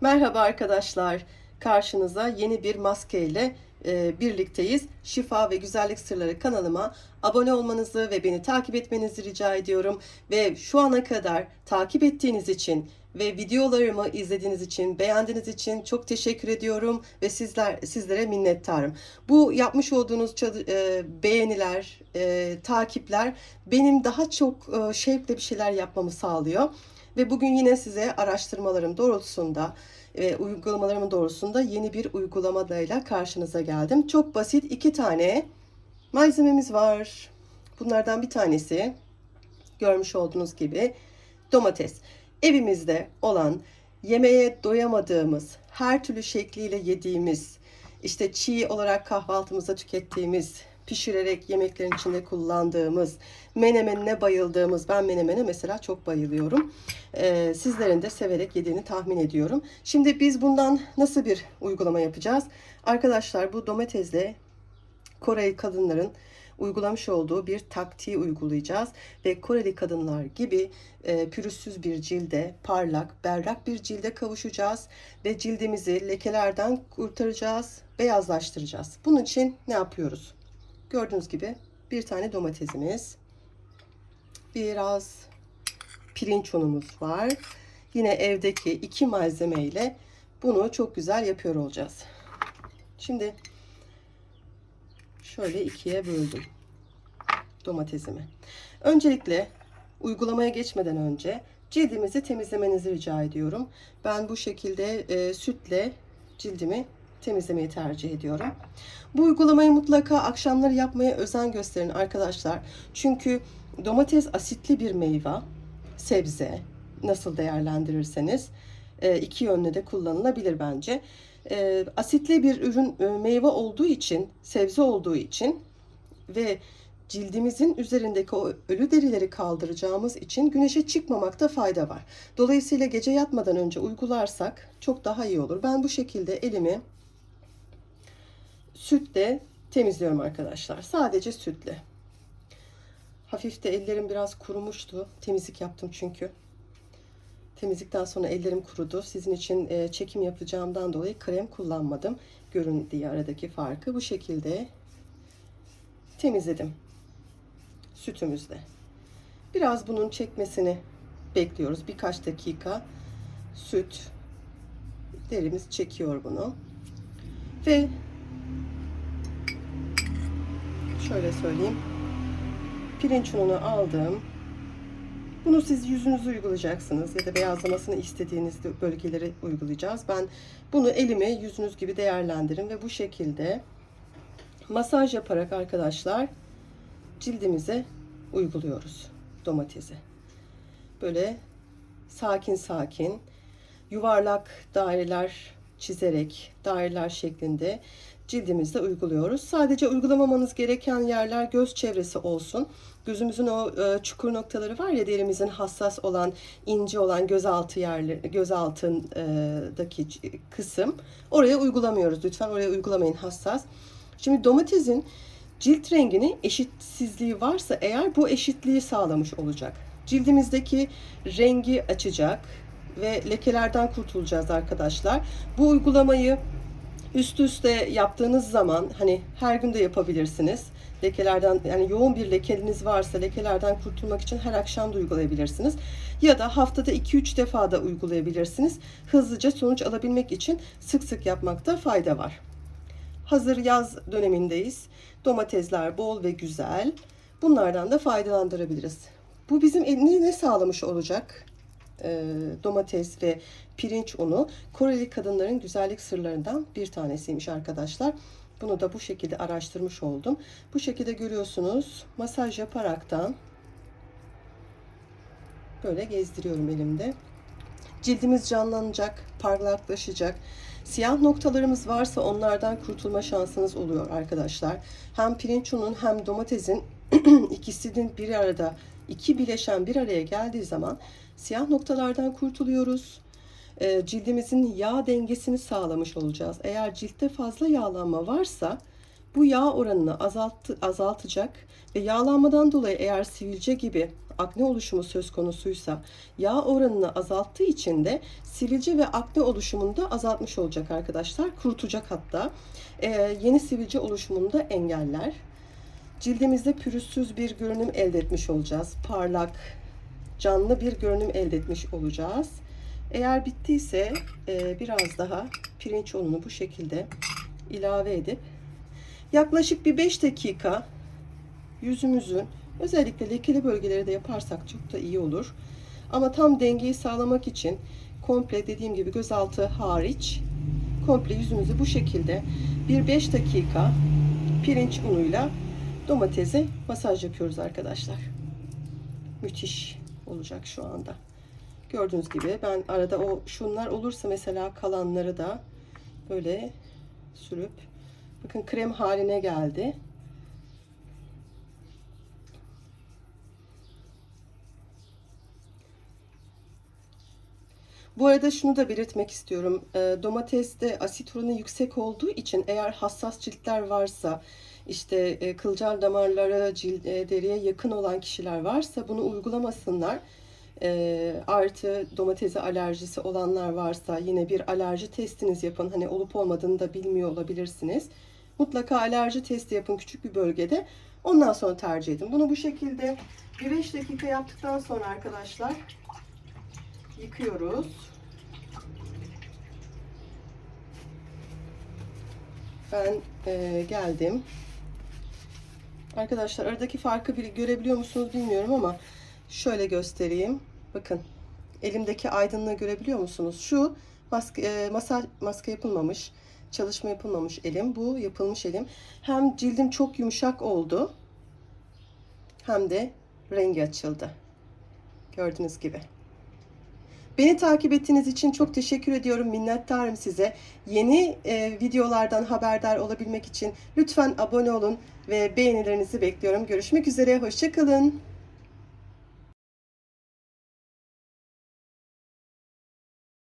Merhaba arkadaşlar. Karşınıza yeni bir maske ile e, birlikteyiz. Şifa ve Güzellik Sırları kanalıma abone olmanızı ve beni takip etmenizi rica ediyorum. Ve şu ana kadar takip ettiğiniz için ve videolarımı izlediğiniz için, beğendiğiniz için çok teşekkür ediyorum ve sizler sizlere minnettarım. Bu yapmış olduğunuz e, beğeniler, e, takipler benim daha çok e, şevkle bir şeyler yapmamı sağlıyor. Ve bugün yine size araştırmalarım doğrultusunda ve uygulamalarımın doğrultusunda yeni bir uygulamayla karşınıza geldim. Çok basit iki tane malzememiz var. Bunlardan bir tanesi görmüş olduğunuz gibi domates. Evimizde olan yemeğe doyamadığımız, her türlü şekliyle yediğimiz, işte çiğ olarak kahvaltımızda tükettiğimiz, pişirerek yemeklerin içinde kullandığımız, menemenine bayıldığımız, ben menemene mesela çok bayılıyorum. Ee, sizlerin de severek yediğini tahmin ediyorum. Şimdi biz bundan nasıl bir uygulama yapacağız? Arkadaşlar bu domatesle Koreli kadınların uygulamış olduğu bir taktiği uygulayacağız ve Koreli kadınlar gibi e, pürüzsüz bir cilde, parlak, berrak bir cilde kavuşacağız ve cildimizi lekelerden kurtaracağız, beyazlaştıracağız. Bunun için ne yapıyoruz? Gördüğünüz gibi bir tane domatesimiz, biraz pirinç unumuz var. Yine evdeki iki malzeme ile bunu çok güzel yapıyor olacağız. Şimdi şöyle ikiye böldüm domatesimi. Öncelikle uygulamaya geçmeden önce cildimizi temizlemenizi rica ediyorum. Ben bu şekilde e, sütle cildimi temizlemeyi tercih ediyorum. Bu uygulamayı mutlaka akşamları yapmaya özen gösterin arkadaşlar. Çünkü domates asitli bir meyve, sebze nasıl değerlendirirseniz e, iki yönlü de kullanılabilir bence. E, asitli bir ürün e, meyve olduğu için, sebze olduğu için ve cildimizin üzerindeki o ölü derileri kaldıracağımız için güneşe çıkmamakta fayda var. Dolayısıyla gece yatmadan önce uygularsak çok daha iyi olur. Ben bu şekilde elimi sütle temizliyorum arkadaşlar. Sadece sütle. Hafif de ellerim biraz kurumuştu. Temizlik yaptım çünkü. Temizlikten sonra ellerim kurudu. Sizin için e, çekim yapacağımdan dolayı krem kullanmadım. Görün diye aradaki farkı. Bu şekilde temizledim. Sütümüzle. Biraz bunun çekmesini bekliyoruz. Birkaç dakika süt derimiz çekiyor bunu. Ve şöyle söyleyeyim. Pirinç ununu aldım. Bunu siz yüzünüze uygulayacaksınız ya da beyazlamasını istediğiniz bölgeleri uygulayacağız. Ben bunu elime yüzünüz gibi değerlendirin ve bu şekilde masaj yaparak arkadaşlar cildimize uyguluyoruz domatesi. Böyle sakin sakin yuvarlak daireler çizerek daireler şeklinde cildimizde uyguluyoruz. Sadece uygulamamanız gereken yerler göz çevresi olsun. Gözümüzün o e, çukur noktaları var ya derimizin hassas olan, ince olan gözaltı yerleri, göz altındaki kısım. Oraya uygulamıyoruz. Lütfen oraya uygulamayın hassas. Şimdi domatesin cilt rengini eşitsizliği varsa eğer bu eşitliği sağlamış olacak. Cildimizdeki rengi açacak ve lekelerden kurtulacağız arkadaşlar. Bu uygulamayı üst üste yaptığınız zaman hani her gün de yapabilirsiniz. Lekelerden yani yoğun bir lekeliniz varsa lekelerden kurtulmak için her akşam da uygulayabilirsiniz. Ya da haftada 2-3 defa da uygulayabilirsiniz. Hızlıca sonuç alabilmek için sık sık yapmakta fayda var. Hazır yaz dönemindeyiz. Domatesler bol ve güzel. Bunlardan da faydalandırabiliriz. Bu bizim ne, ne sağlamış olacak? Ee, domates ve pirinç unu Koreli kadınların güzellik sırlarından bir tanesiymiş arkadaşlar. Bunu da bu şekilde araştırmış oldum. Bu şekilde görüyorsunuz. Masaj yaparaktan böyle gezdiriyorum elimde. Cildimiz canlanacak, parlaklaşacak. Siyah noktalarımız varsa onlardan kurtulma şansınız oluyor arkadaşlar. Hem pirinç unun hem domatesin ikisinin bir arada iki bileşen bir araya geldiği zaman siyah noktalardan kurtuluyoruz. E, cildimizin yağ dengesini sağlamış olacağız. Eğer ciltte fazla yağlanma varsa bu yağ oranını azalttı, azaltacak ve yağlanmadan dolayı eğer sivilce gibi akne oluşumu söz konusuysa yağ oranını azalttığı için de sivilce ve akne oluşumunu da azaltmış olacak arkadaşlar. Kurutacak hatta. Ee, yeni sivilce oluşumunu da engeller. Cildimizde pürüzsüz bir görünüm elde etmiş olacağız. Parlak, canlı bir görünüm elde etmiş olacağız. Eğer bittiyse e, biraz daha pirinç ununu bu şekilde ilave edip yaklaşık bir 5 dakika yüzümüzün özellikle lekeli bölgeleri de yaparsak çok da iyi olur. Ama tam dengeyi sağlamak için komple dediğim gibi gözaltı hariç komple yüzümüzü bu şekilde bir 5 dakika pirinç unuyla domatese masaj yapıyoruz arkadaşlar. Müthiş olacak şu anda. Gördüğünüz gibi ben arada o şunlar olursa mesela kalanları da böyle sürüp bakın krem haline geldi. Bu arada şunu da belirtmek istiyorum. E, domateste asit oranı yüksek olduğu için eğer hassas ciltler varsa, işte e, kılcal damarlara, cilt, e, deriye yakın olan kişiler varsa bunu uygulamasınlar. E, artı domatese alerjisi olanlar varsa yine bir alerji testiniz yapın. Hani olup olmadığını da bilmiyor olabilirsiniz. Mutlaka alerji testi yapın küçük bir bölgede. Ondan sonra tercih edin. Bunu bu şekilde bir 5 dakika yaptıktan sonra arkadaşlar yıkıyoruz. Ben e, geldim. Arkadaşlar aradaki farkı bir görebiliyor musunuz bilmiyorum ama şöyle göstereyim. Bakın elimdeki aydınlığı görebiliyor musunuz? Şu maske, e, masa, maske yapılmamış, çalışma yapılmamış elim. Bu yapılmış elim. Hem cildim çok yumuşak oldu hem de rengi açıldı. Gördüğünüz gibi. Beni takip ettiğiniz için çok teşekkür ediyorum. Minnettarım size. Yeni e, videolardan haberdar olabilmek için lütfen abone olun ve beğenilerinizi bekliyorum. Görüşmek üzere. Hoşçakalın.